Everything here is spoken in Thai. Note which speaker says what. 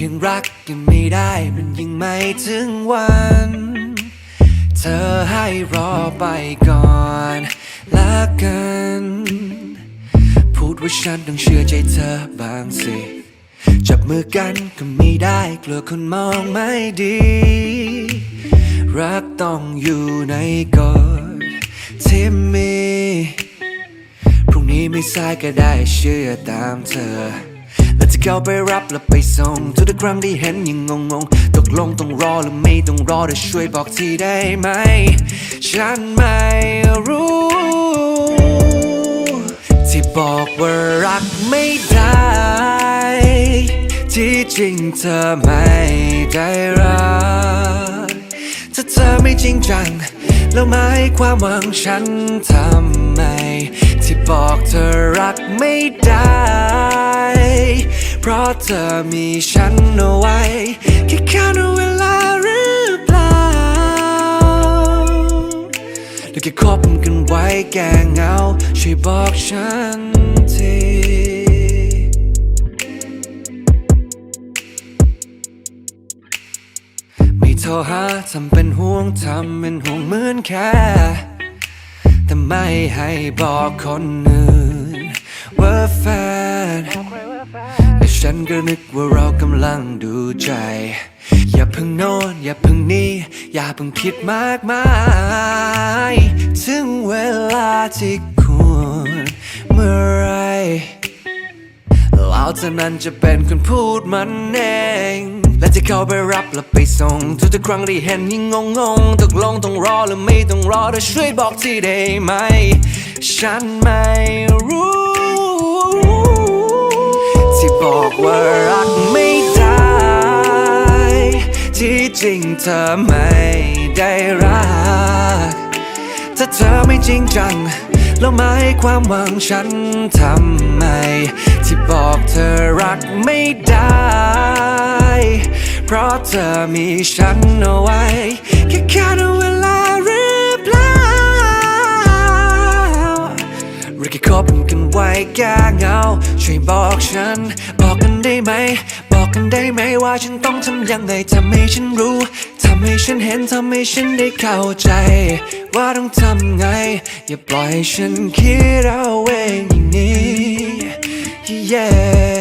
Speaker 1: ยังรักกันไม่ได้มันยังไม่ถึงวัน เธอให้รอไปก่อนละกัน พูดว่าฉันต้องเชื่อใจเธอบางสิจับมือกันก็ไม่ได้กลัวคนมองไม่ดี รักต้องอยู่ในกฎที่มีพรุ่งนี้ไม่สายก็ได้เชื่อตามเธอ เข้าไปรับแล้วไปส่งทุกครั้งที่เห็นยังงงงๆตกลงต้องรอหรือไม่ต้องรอเธอช่วยบอกทีได้ไหม ฉันไม่รู้ ที่บอกว่ารักไม่ได้ ที่จริงเธอไม่ได้รักถ้าเธอไม่จริงจังแล้วไม่ให้ความหวังฉันทำไม ที่บอกเธอรักไม่ได้ เพราะเธอมีฉันเอาไว้ แค่ข้าวเวลาหรือเปล่าหรือแค่คบกันไว้แก้เหงา ช่วยบอกฉันทีไม่โทรหาทำเป็นห่วงทำเป็นห่วงเหมือนแค่ แต่ไม่ให้บอกคนอื่นว่าแฟน ฉันก็นึกว่าเรากำลังดูใจ อย่าเพิ่งโน่นอย่าเพิ่งนี่ อย่าเพิ่งคิดมากมาย ถึงเวลาที่ควรเมื่อไรแล้วเธอนั้นจะเป็นคนพูดมันเองและจะเข้าไปรับและไปส่ง ทุกๆครั้งที่เห็นยิ่งงงงๆตกลงต้องรอหรือไม่ต้องรอเธอช่วยบอกทีได้ไหม ฉันไม่รู้ ที่จริงเธอไม่ได้รัก ถ้าเธอไม่จริงจัง แล้วไม่ให้ความหวังฉันทำไม ที่บอกเธอรักไม่ได้ เพราะเธอมีฉันเอาไว้ แค่แค่เวลาหรือเปล่าหรือแค่คบกันไว้แก้เหงาช่วยบอกฉัน บอกกันได้ไหม กันได้ไหมว่าฉันต้องทำยังไงทำให้ฉันรู้ทำให้ฉันเห็นทำให้ฉันได้เข้าใจ ว่าต้องทำไง อย่าปล่อยฉันคิดเอาเองอย่างนี้ yeah